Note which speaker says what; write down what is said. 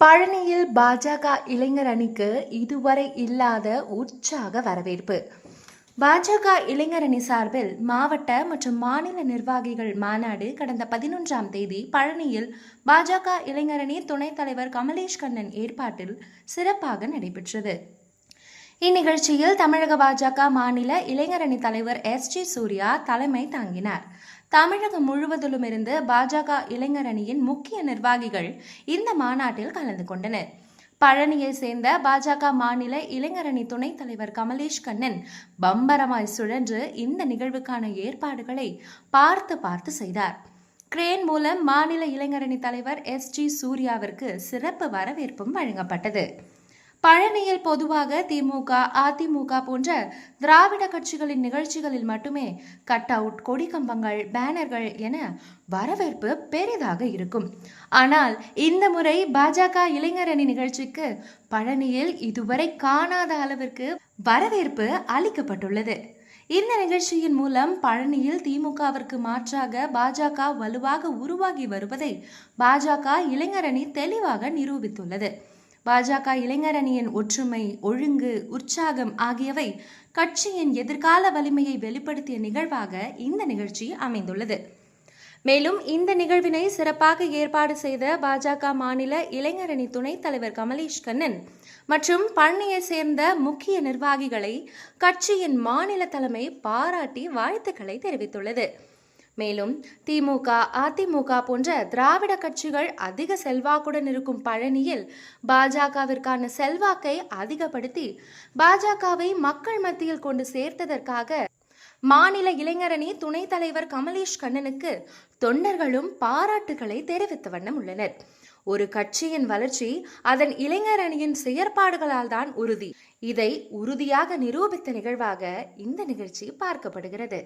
Speaker 1: பழனியில் பாஜக இளைஞர் அணிக்கு இதுவரை இல்லாத உற்சாக வரவேற்பு. பாஜக இளைஞர் அணி சார்பில் மாவட்ட மற்றும் மாநில நிர்வாகிகள் மாநாடு கடந்த பதினொன்றாம் தேதி பழனியில் பாஜக இளைஞர் அணி துணைத் தலைவர் கமலேஷ் கண்ணன் ஏற்பாட்டில் சிறப்பாக நடைபெற்றது. இந்நிகழ்ச்சியில் தமிழக பாஜக மாநில இளைஞரணி தலைவர் எஸ் ஜி சூர்யா தலைமை தாங்கினார். தமிழகம் முழுவதிலும் இருந்து பாஜக இளைஞரணியின் முக்கிய நிர்வாகிகள் இந்த மாநாட்டில் கலந்து கொண்டனர். பழனியை சேர்ந்த பாஜக மாநில இளைஞரணி துணைத் தலைவர் கமலேஷ் கண்ணன் பம்பரமாய் சுழன்று இந்த நிகழ்வுக்கான ஏற்பாடுகளை பார்த்து பார்த்து செய்தார். கிரேன் மூலம் மாநில இளைஞரணி தலைவர் எஸ் ஜி சூர்யாவிற்கு சிறப்பு வரவேற்பும் வழங்கப்பட்டது. பழனியில் பொதுவாக திமுக அதிமுக போன்ற திராவிட கட்சிகளின் நிகழ்ச்சிகளில் மட்டுமே கட் அவுட் கொடி கம்பங்கள் பேனர்கள் என வரவேற்பு பெரிதாக இருக்கும். ஆனால் இந்த முறை பாஜக இளைஞரணி நிகழ்ச்சிக்கு பழனியில் இதுவரை காணாத அளவிற்கு வரவேற்பு அளிக்கப்பட்டுள்ளது. இந்த நிகழ்ச்சியின் மூலம் பழனியில் திமுகவிற்கு மாற்றாக பாஜக வலுவாக உருவாகி வருவதை பாஜக இளைஞரணி தெளிவாக நிரூபித்துள்ளது. பாஜக இளைஞரணியின் ஒற்றுமை ஒழுங்கு உற்சாகம் ஆகியவை கட்சியின் எதிர்கால வலிமையை வெளிப்படுத்திய நிகழ்வாக இந்த நிகழ்ச்சி அமைந்துள்ளது. மேலும் இந்த நிகழ்வினை சிறப்பாக ஏற்பாடு செய்த பாஜக மாநில இளைஞரணி துணைத் தலைவர் கமலேஷ் கண்ணன் மற்றும் பழனியை சேர்ந்த முக்கிய நிர்வாகிகளை கட்சியின் மாநில தலைமை பாராட்டி வாழ்த்துக்களை தெரிவித்துள்ளது. மேலும் திமுக அதிமுக போன்ற திராவிட கட்சிகள் அதிக செல்வாக்குடன் இருக்கும் பழனியில் பாஜகவிற்கான செல்வாக்கை அதிகப்படுத்தி பாஜகவை மக்கள் மத்தியில் கொண்டு சேர்த்ததற்காக மாநில இளைஞரணி துணைத் தலைவர் கமலேஷ் கண்ணனுக்கு தொண்டர்களும் பாராட்டுகளை தெரிவித்த வண்ணம் உள்ளனர். ஒரு கட்சியின் வளர்ச்சி அதன் இளைஞர் அணியின் செயற்பாடுகளால் தான் உறுதி. இதை உறுதியாக நிரூபித்த நிகழ்வாக இந்த நிகழ்ச்சி பார்க்கப்படுகிறது.